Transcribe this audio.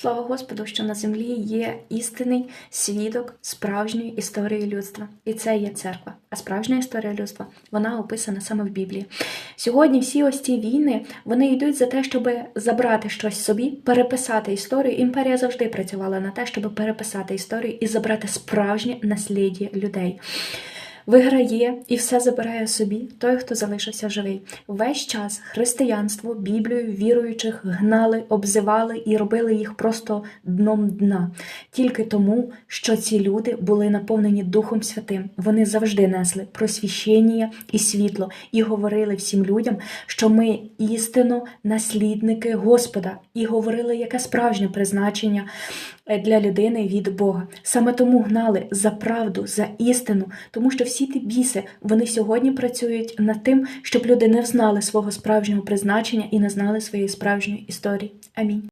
Слава Господу, що на землі є істинний свідок справжньої історії людства, і це є церква. А справжня історія людства вона описана саме в Біблії. Сьогодні всі ось ці війни вони йдуть за те, щоб забрати щось собі, переписати історію. Імперія завжди працювала на те, щоб переписати історію і забрати справжнє насліддя людей. Виграє і все забирає собі той, хто залишився живий. Весь час християнство, Біблію, віруючих гнали, обзивали і робили їх просто дном дна. Тільки тому, що ці люди були наповнені Духом Святим. Вони завжди несли просвіщення і світло і говорили всім людям, що ми істинно наслідники Господа, і говорили, яке справжнє призначення е, для людини від Бога. Саме тому гнали за правду, за істину, тому що всі ті біси вони сьогодні працюють над тим, щоб люди не взнали свого справжнього призначення і не знали своєї справжньої історії. Амінь.